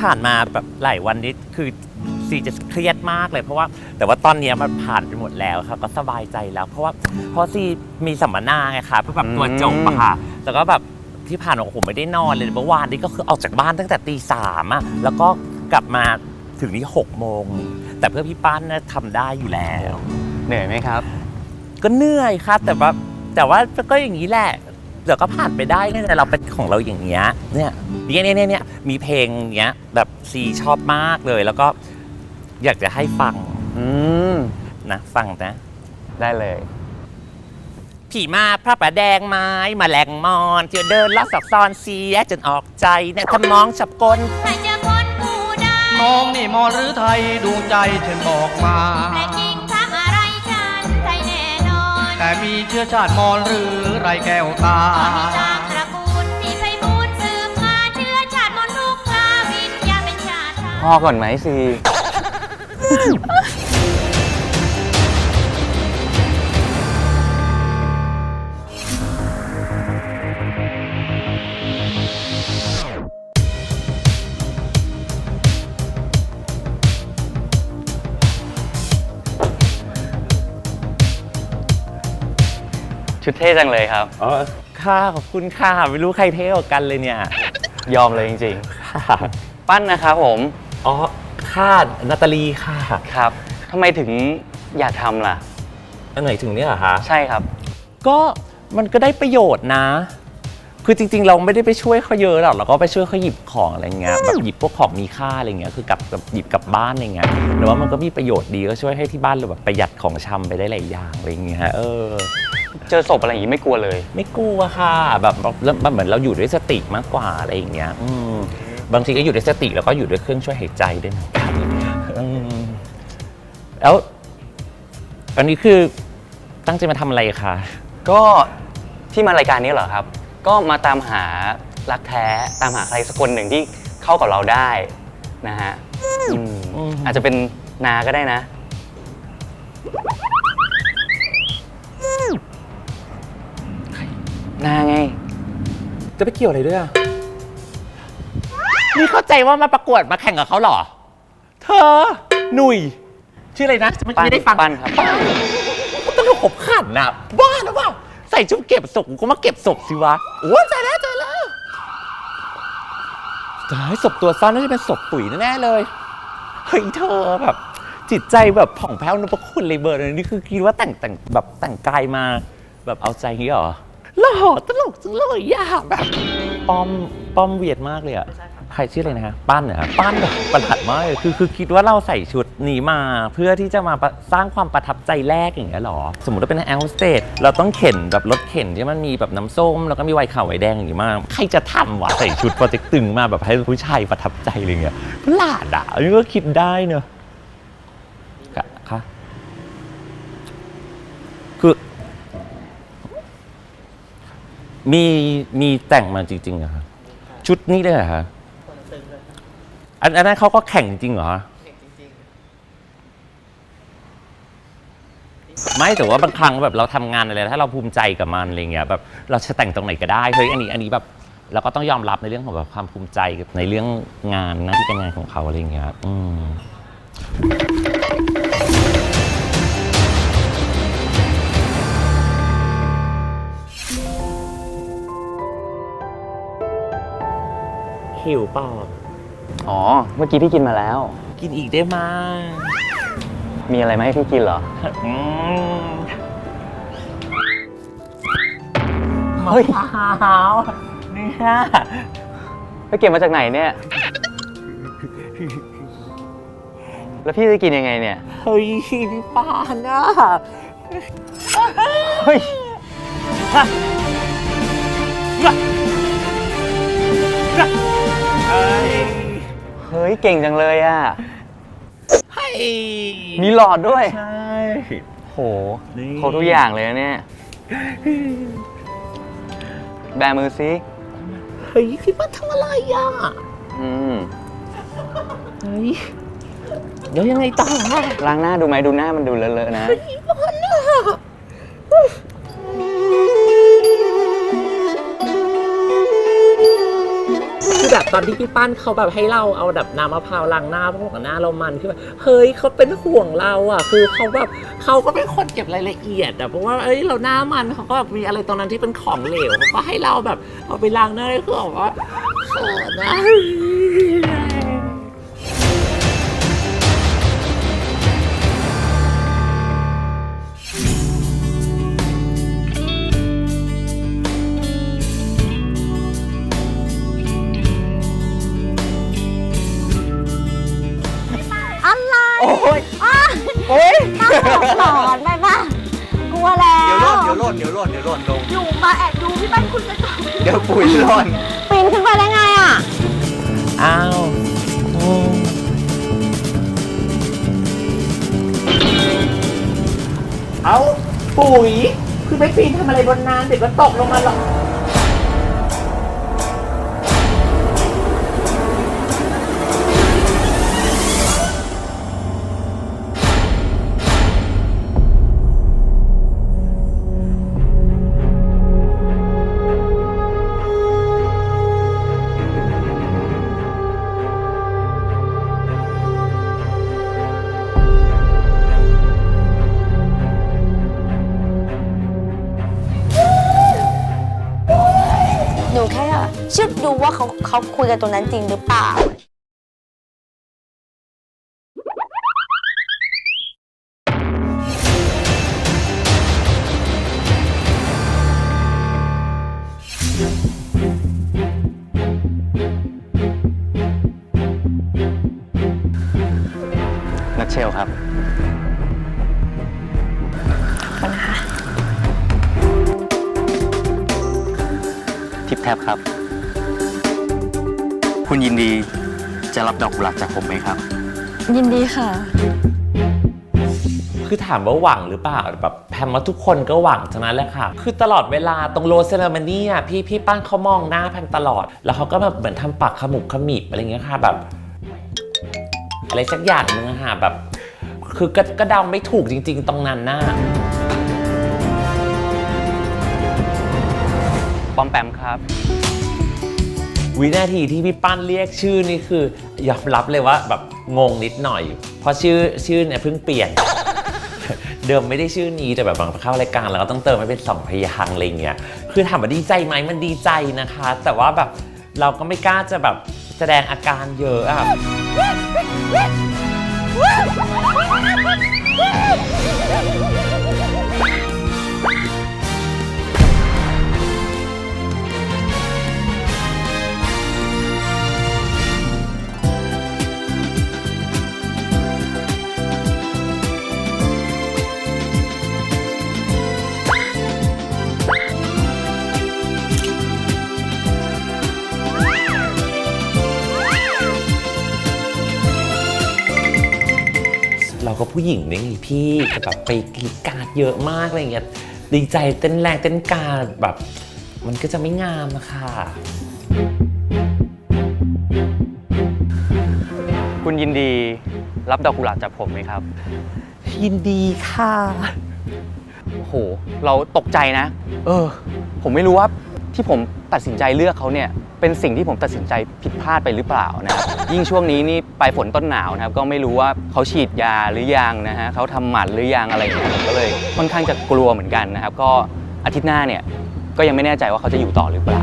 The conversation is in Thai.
ผ่านมาแบบหลายวันนี้คือซีจะเครียดมากเลยเพราะว่าแต่ว่าตอนเนี้ยมันผ่านไปหมดแล้วค่ะก็สบายใจแล้ว เพราะว่าเพราะซีมีสัมมนาไงคะแบบตัวจบอะค่ะแล้วก็แบบที่ผ่านมาโอ้โหไม่ได้นอนเลยเมื่อวานนี้ก็คือออกจากบ้านตั้งแต่ตีสามอะแล้วก็กลับมาถึงนี่หกโมงแต่เพื่อพี่ป้านนะทำได้อยู่แล้ว เหนื่อยไหมครับ ก็เหนื่อยครับแต่ว่าแต่ว่าก็อย่างนี้แหละ เดี๋ยวก็ผ่านไปได้เนี่ยเราเป็นของเราอย่างเงี้ยเนี่ยเนี่ยเนี่ยเนี่ยเนี่ยมีเพลงเนี้ยแบบซีชอบมากเลย แล้วก็อยากจะให้ฟังอืมนะฟังนะ ได้เลย ผีมาพระประแดงไม้มาแหลงมอนเที่ยวเดินลักสักซอนเสียจนออกใจเนี่ยทำมองฉับกลใครจะคนผู้ใดมองนี่มอหรือไทยดวงใจเธอบอกมาแต่จริ มีเชื้อชาติมอญหรือไรแก้วตาตอนนี้ตามตระกูลที่ไพบูลย์สืบมาเชื้อชาติมนต์ทุกคราวิญญาณเป็นชาติไทยพ่อก่อนไหมซี ชุดเท่จังเลยครับ อ๋อค่ะขอบคุณค่ะไม่รู้ใครเท่กว่ากันเลยเนี่ย ยอมเลยจริงค่ะๆ ปั้นนะครับผมอ๋อค่ะนาตาลีค่ะครับทำไมถึงอยากทำล่ะ อันไหนถึงเนี่ยเหรอคะ ใช่ครับ ก็มันก็ได้ประโยชน์นะ คือจริง ๆ เราไม่ได้ไปช่วยเขาเยอะหรอกเราก็ไปช่วยเขาหยิบของอะไรเงี้ยแบบหยิบพวกของมีค่าอะไรเงี้ยคือกลับกับหยิบกลับบ้านอะไรเงี้ยแต่ว่ามันก็มีประโยชน์ดีก็ช่วยให้ที่บ้านเราแบบประหยัดของชำไปได้หลายอย่างอะไรเงี้ยเออ เจอศพอะไรอย่างนี้ไม่กลัวเลย ไม่กลัวค่ะแบบแบบเหมือนเราอยู่ด้วยสติมากกว่าอะไรอย่างเงี้ยอืมบางทีก็อยู่ด้วยสติแล้วก็อยู่ด้วยเครื่องช่วยหายใจด้วยเหมือนกันอืมแล้วอันนี้คือตั้งใจมาทำอะไรคะ ก็ที่มารายการนี้เหรอครับ ก็มาตามหารักแท้ ตามหาใครสักคนหนึ่งที่เข้ากับเราได้นะฮะอืมอาจจะเป็นนาก็ได้นะ นาไง จะไปเกี่ยวอะไรด้วยอะ นี่เข้าใจว่ามาประกวดมาแข่งกับเขาเหรอ เธอ หนุ่ย ชื่ออะไรนะ ไม่ปั้นไม่ได้ฟังปั้นครับตลกขบขันน่ะบ้าหรือเปล่า ใส่ชุดเก็บศพกูก็มาเก็บศพสิวะโอ้ยใจแล้วใจแล้วตายศพตัวซ่อนน่าจะเป็นศพปุ๋ยแน่ๆเลย เฮ้ยเธอแบบ จิตใจแบบผ่องแผ้วนพคุณเลยเบอร์เลยนี่คือคิดว่าแต่งแต่งแบบแต่งกายมา แบบเอาใจอย่างงี้เหรอหล่อตลกจังเลยอย่าแบบป้อมป้อมเวียดมากเลยอะ ใครชื่ออะไรนะฮะปั้นเหรอครับปั้นแบบประหลาดมากเลยคือคือคิดว่าเราใส่ชุดนี้มา เพื่อที่จะมาสร้างความประทับใจแรกอย่างเงี้ยหรอ สมมติว่าเป็นแอลสเตทเราต้องเข็นแบบรถเข็นที่มันมีแบบน้ำส้ม แล้วก็มีไวน์ขาวไวน์แดงอย่างงี้มาก ใครจะทำวะใส่ชุดโปรเจกต์ตึงมาแบบให้ผู้ชายประทับใจอะไรเงี้ยประหลาดอะอันนี้ก็คิดได้เนอะค่ะค่ะคือมีมีแต่งมาจริงๆเหรอครับชุดนี้เลยเหรอคะ อันนั้นเขาก็แข่งจริงเหรอไม่แต่ว่าบางครั้งแบบเราทำงานอะไรถ้าเราภูมิใจกับมันอะไรเงี้ยแบบเราจะแต่งตรงไหนก็ได้เฮ้ยอันนี้อันนี้แบบเราก็ต้องยอมรับในเรื่องของแบบความภูมิใจกับในเรื่องงานหน้าที่การงานของเขาอะไรเงี้ยอืมหิวเปล่า อ๋อ เมื่อกี้พี่กินมาแล้ว กินอีกได้ไหมมีอะไรมาให้พี่กินเหรอ อืมเฮ้ยมะพร้าวเนี่ยไปเก็บมาจากไหนเนี่ย แล้วพี่จะกินยังไงเนี่ย เฮ้ยพี่ปานอะเฮ้ย เฮ้ยเฮ้ยเก่งจังเลยอะเฮ้ยมีหลอดด้วย ใช่ โหนี่ ครบทุกอย่างเลยนะเนี่ย แบมือซิเฮ้ยพี่ปานทำอะไรอะอืมเฮ้ยเดี๋ยวยังไงต่ออะล้างหน้าดูไหมดูหน้ามันดูเลอะๆนะ พี่ปา ตอนที่พี่ปั้นเขาแบบให้เราเอาแบบน้ำมะพร้าวล้างหน้าเพราะว่าหน้าเรามันคือแบบเฮ้ยเขาเป็นห่วงเราอะ คือเขาแบบเขาก็เป็นคนเก็บรายละเอียดอะเพราะว่าเอ้ยเราหน้ามันเขาก็แบบมีอะไรตรงนั้นที่เป็นของเหลวเขาก็ให้เราแบบเอาไปล้างหน้าคือแบบว่าเขินนะ หลอนไปป่ะกลัวแล้วเดี๋ยวหล่นเดี๋ยวหล่นเดี๋ยวหล่นเดี๋ยวหล่นลง อยู่มาแอบดูพี่ปั้นคุณกระจกเดี๋ยวปุ๋ยหล่นปีนขึ้นไปได้ไงอะ อ้าวอืมเอาปุ๋ยคือไม่ปีนทำอะไรบนน้ำเดี๋ยวก็ตกลงมาหรอก แค่ชึบดูว่าเขาเขาคุยกันตรงนั้นจริงหรือเปล่า นักเชลครับ ทิปแท็บครับ คุณยินดีจะรับดอกกุหลาบจากผมไหมครับ ยินดีค่ะ คือถามว่าหวังหรือเปล่าแบบแพมว่าทุกคนก็หวังทั้งนั้นแหละค่ะ คือตลอดเวลาตรงโรสเซอร์มานี่อะพี่พี่ปั้นเขามองหน้าแพมตลอด แล้วเขาก็แบบเหมือนทำปากขมุบขมิบอะไรเงี้ยค่ะแบบ อะไรสักอย่างนึงอะค่ะแบบ คือก็ก็เดาไม่ถูกจริง ๆ ตรงนั้นน่ะปอมแปมครับ วินาทีที่พี่ปั้นเรียกชื่อนี่คือยอมรับเลยว่าแบบงงนิดหน่อย เพราะชื่อชื่อเนี่ยเพิ่งเปลี่ยน เดิมไม่ได้ชื่อนี้แต่แบบบางเข้ารายการแล้วก็ต้องเติมให้เป็นสองพยางค์อะไรเงี้ยคือถามว่าดีใจไหมมันดีใจนะคะ แต่ว่าแบบเราก็ไม่กล้าจะแบบแสดงอาการเยอะอะ เราก็ผู้หญิงนี่พี่แต่แบบไปกรีดกราดเยอะมากอะไรเงี้ยดีใจเต้นแรงเต้นกาดแบบ มันก็จะไม่งามอะค่ะ คุณยินดีรับดอกกุหลาบจากผมไหมครับ ยินดีค่ะโอ้โหเราตกใจนะ เออ ผมไม่รู้ว่า ที่ผมตัดสินใจเลือกเขาเนี่ยเป็นสิ่งที่ผมตัดสินใจผิดพลาดไปหรือเปล่านะครับยิ่งช่วงนี้นี่ปลายฝนต้นหนาวนะครับก็ไม่รู้ว่าเขาฉีดยาหรือยังนะฮะเขาทำหมันหรือยังอะไรอย่างเงี้ยผมก็เลยค่อนข้างจะกลัวเหมือนกันนะครับก็อาทิตย์หน้าเนี่ยก็ยังไม่แน่ใจว่าเขาจะอยู่ต่อหรือเปล่า